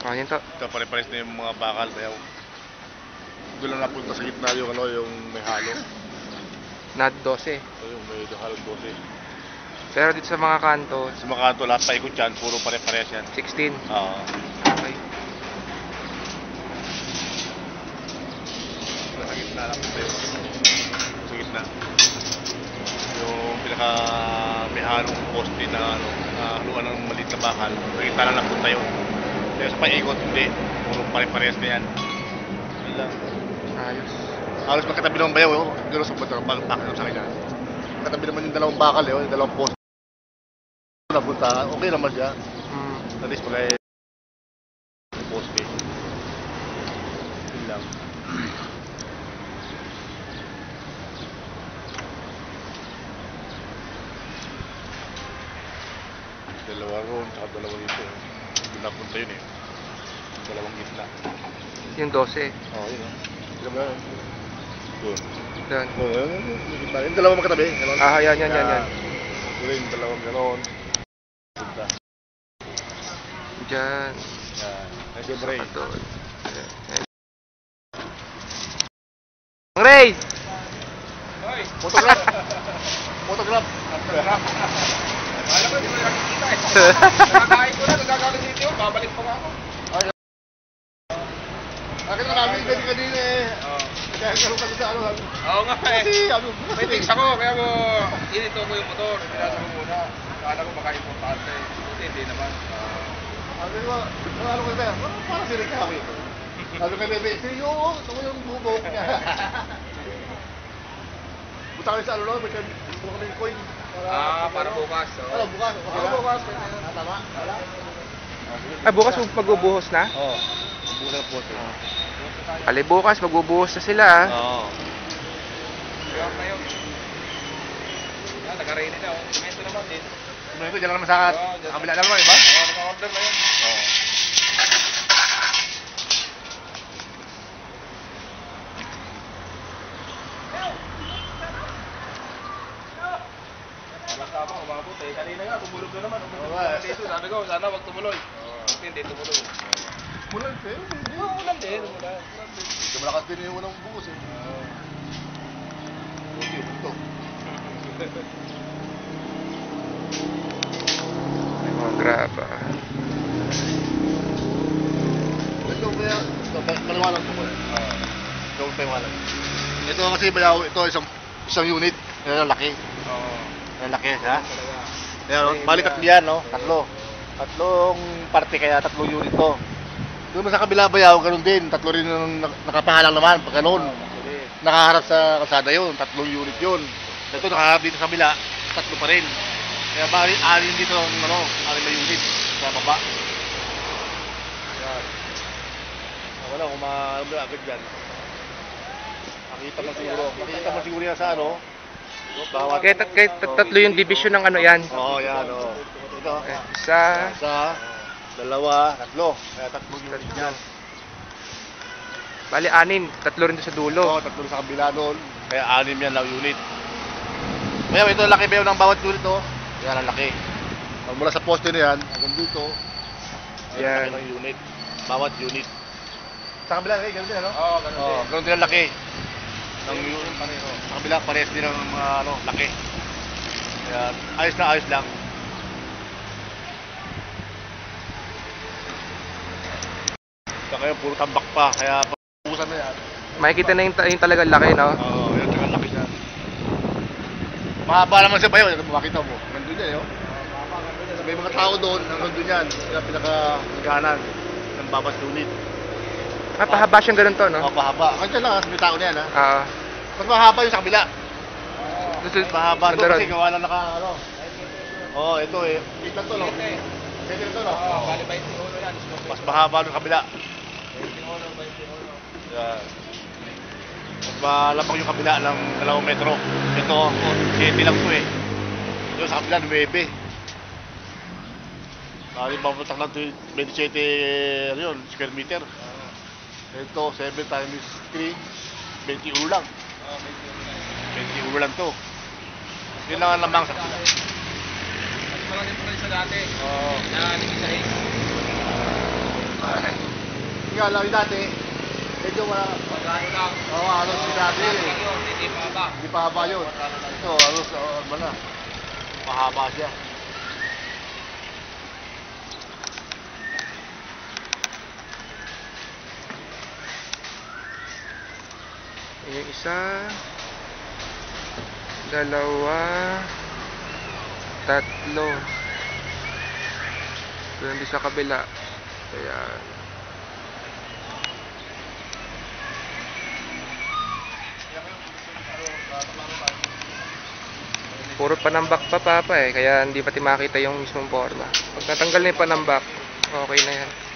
Oh, yun to. Ito, pare-pares na yung mga bakal. Kaya doon lang napunta sa gitna yung, ano, yung may halo. Not 12. Ito yung may halong 12. Pero dito sa mga kanto, Sa mga kanto, lahat paikot yan. Puro pare-pares yan. 16. Oo. Okay. Sa gitna lang ito yung sa gitna. Yung pinaka may halong poste na ano, na haluan ng maliit na bakal. Sa gitna lang napunta yun. Kaya sa paikot, hindi. Puro pare-pares na yan. Yun lang. Ayos. Halos magkatabi ng bayaw, oh. Gano'n sa bato, bakit sa kanya. Magkatabi naman yung dalawang bakal, eh, oh, yung dalawang poste. Napunta, okay naman siya. Mm. At least pag ay poste. Yun lang. Dalawa roon, tsaka dalawa dito. eh. Doon napunta yun eh. Yung dalawang gitna. Yung 12. Oo, oh, yun oh. Tignan mo yan. Doon. Yun, yun, yung. Yung dalawang magkatabi. Ganon. Ah, yan, yan, yan, yan. Doon yung dalawang ganon. Punta. Diyan. Yan. Ay. Ayan. Ayan. Ang Ray! Photograph! Photograph! Alam ko, hindi mo nakikita eh. Nakakain ko na, nagkakalit dito, babalik pa nga ako. Akin na namin ganyan kanina eh. Oo. Kaya karoon kami sa ano. Oo nga eh. Kasi ano. May tics ako, kaya mo, inito ko yung motor. Pinasa ko muna. Kala ko baka importante. Buti, hindi naman. Sabi ko, ano ano ko tayo? Parang si Rick Hawi. Sabi kay Bebe, sige oo, ito ko yung bubok niya. Punta kami sa ano no, may kami kuha kami ng coin. Ah, para bukas. Ano, bukas. Okay Oo, na? bukas. Ah, tama? Wala? Ah, bukas magbubuhos na? Oo. Bukas na po. Ali bukas, magbubuhos na sila ah. Oo. Kaya yun. Yan, naka-ready na. oh. Semento naman din. Ano ito, dyan lang naman sa Oo, dyan. kabila lang naman, iba? Oo, naka-order na yun. Oo. Tama, umabot eh. Kanina nga, tumulog na naman. Umulog na eh. dito. Sabi ko, sana wag tumuloy. Hindi tumuloy. Mulan, eh. Hindi mo ulan din. Ulan din. Medyo malakas din yung unang bukas eh. Buti, ito. May mga graba. Ito kaya, ito, pa- paliwanag ko muna. Ito ang paliwanag. Ito kasi bayaw, ito isang isang unit. Yan ang laki. Oo. Yan ang laki, ha? Talaga. Yan, bali tatlo yan, no? Tatlo. Tatlong parte kaya tatlong unit to. Doon sa kabila bayaw, ganun din. Tatlo rin ang nak- nakapahalang naman, pag ganun. Nakaharap sa kalsada yun, tatlong unit yun. Ito nakaharap dito sa kabila, tatlo pa rin. Kaya bali, alin dito ang ano, alin na unit sa baba. Yan. Ah, wala, kung ma- agad dyan. Makita mo siguro, makita mo siguro yan sa ano, bawat... Kaya, kaya tat- tatlo yung division ng ano yan. Oo, yan, oo. Ito. Isa, isa, dalawa, tatlo. Kaya tatlong unit yan. bali anin, tatlo rin doon sa dulo. Oo, tatlo sa kabila doon. Kaya anim yan lang unit. Kaya ito laki ba ng bawat unit to? Yan ang laki. Pag mula sa poste na yan, hanggang dito, yan ang laki ng unit. Bawat unit. Sa kabila, eh, ganun din, ano? Oo, ganun Oo, din. ganun din ang laki. Ng unit. Sa kabila, parehas din ang ano, laki. Kaya ayos na ayos lang. Saka yun, puro tambak pa. Kaya pag-usan na yan. Makikita na yung, ta- yung talagang laki, no? Oo, yun ang laki niya. Mahaba naman siya ba yun? Makita mo. Nandun yan, yun. May mga tao doon, nandun yan. Sila pinaka-ganan ng babas unit. Ah, pahaba siyang ganun to, no? Oo, pahaba. Kasi lang, may tao na yan, ha? Ah, Mas mahaba yung sa kabila. sa- Mas mahaba sa doon kasi gawa na naka, ano. Oo, oh, ito eh. Ito to, no? Ito. Ito ito, no? Oo, bali 21 yan. Mas mahaba sa kabila. 21, 21. Yan. Mas malapang yung kabila ng dalawang metro. Ito, 7 lang to eh. Ito sa kabila, 9. Bali, papuntak lang to 27 ano yun, square meter. Ito, 7 times 3, 20 euro lang. Oo, 21. 20 euro lang to. Yun lang ang lamang sa kabila. Mas malaki pa rin sa dati. Oo. Yan, isa eh. Nga lang yung dati, medyo wala, Magkano lang. Oo, halos yung dati. Hindi pa ba? Hindi pa haba yun. Ito, halos, oh, na. Mahaba siya. Yung isa, dalawa, tatlo. Doon din sa kabila. Kaya, puro panambak pa papa eh, kaya hindi pati makita yung mismong forma. Pag natanggal na yung panambak, okay na yan.